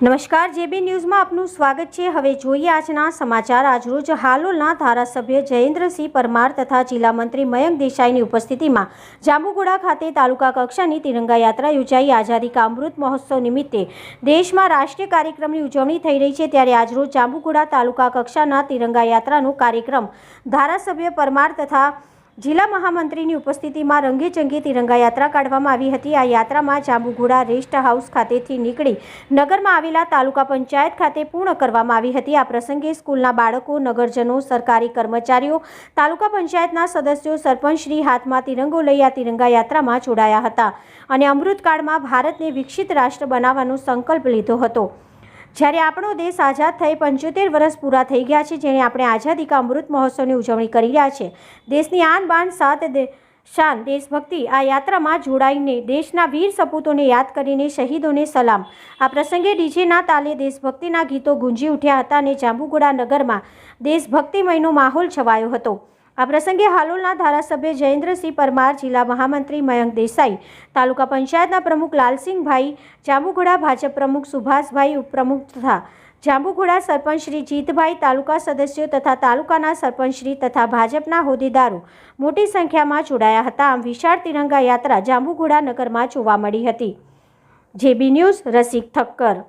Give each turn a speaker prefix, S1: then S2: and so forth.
S1: નમસ્કાર, જેબી ન્યૂઝમાં આપનું સ્વાગત છે. હવે જોઈએ આજના સમાચાર. આજરોજ હાલોલના ધારાસભ્ય જયેન્દ્રસિંહ પરમાર તથા જિલ્લા મંત્રી મયંક દેસાઈની ઉપસ્થિતિમાં જાંબુગોડા ખાતે તાલુકા કક્ષાની તિરંગા યાત્રા યોજાઈ. આઝાદી કા અમૃત મહોત્સવ નિમિત્તે દેશમાં રાષ્ટ્રીય કાર્યક્રમની ઉજવણી થઈ રહી છે. ત્યારે આજરોજ જાંબુગોડા તાલુકા કક્ષાના તિરંગા યાત્રાનો કાર્યક્રમ ધારાસભ્ય પરમાર તથા જિલ્લા મહામંત્રીની ઉપસ્થિતિમાં રંગેચંગી તિરંગા યાત્રા કાઢવામાં આવી હતી. આ યાત્રામાં જાંબુઘોડા રેસ્ટ હાઉસ ખાતેથી નીકળી નગરમાં આવેલા તાલુકા પંચાયત ખાતે પૂર્ણ કરવામાં આવી હતી. આ પ્રસંગે સ્કૂલના બાળકો, નગરજનો, સરકારી કર્મચારીઓ, તાલુકા પંચાયતના સદસ્યો, સરપંચશ્રી હાથમાં તિરંગો લઈ આ તિરંગા યાત્રામાં જોડાયા હતા અને અમૃતકાળમાં ભારતને વિકસિત રાષ્ટ્ર બનાવવાનો સંકલ્પ લીધો હતો. જ્યારે આપણો દેશ આઝાદ થઈ પંચોતેર વર્ષ પૂરા થઈ ગયા છે, જેણે આપણે આઝાદી કા અમૃત મહોત્સવની ઉજવણી કરી રહ્યા છે. દેશની આન બાન સાત શાન દેશભક્તિ આ યાત્રામાં જોડાઈને દેશના વીર સપૂતોને યાદ કરીને શહીદોને સલામ. આ પ્રસંગે ડીજેના તાલે દેશભક્તિના ગીતો ગુંજી ઉઠ્યા હતા અને જાંબુગોડા નગરમાં દેશભક્તિમયનો માહોલ છવાયો હતો. આ પ્રસંગે હાલોલના ધારાસભ્ય જયેન્દ્રસિંહ પરમાર, જિલ્લા મહામંત્રી મયંક દેસાઈ, તાલુકા પંચાયતના પ્રમુખ લાલસિંહભાઈ, જાંબુઘોડા ભાજપ પ્રમુખ સુભાષભાઈ ઉપપ્રમુખ તથા જાંબુઘોડા સરપંચ શ્રી જીતભાઈ, તાલુકા સદસ્યો તથા તાલુકાના સરપંચશ્રી તથા ભાજપના હોદ્દેદારો મોટી સંખ્યામાં જોડાયા હતા. આમ વિશાળ તિરંગા યાત્રા જાંબુઘોડા નગરમાં જોવા મળી હતી. JB news Rasik Thakkar.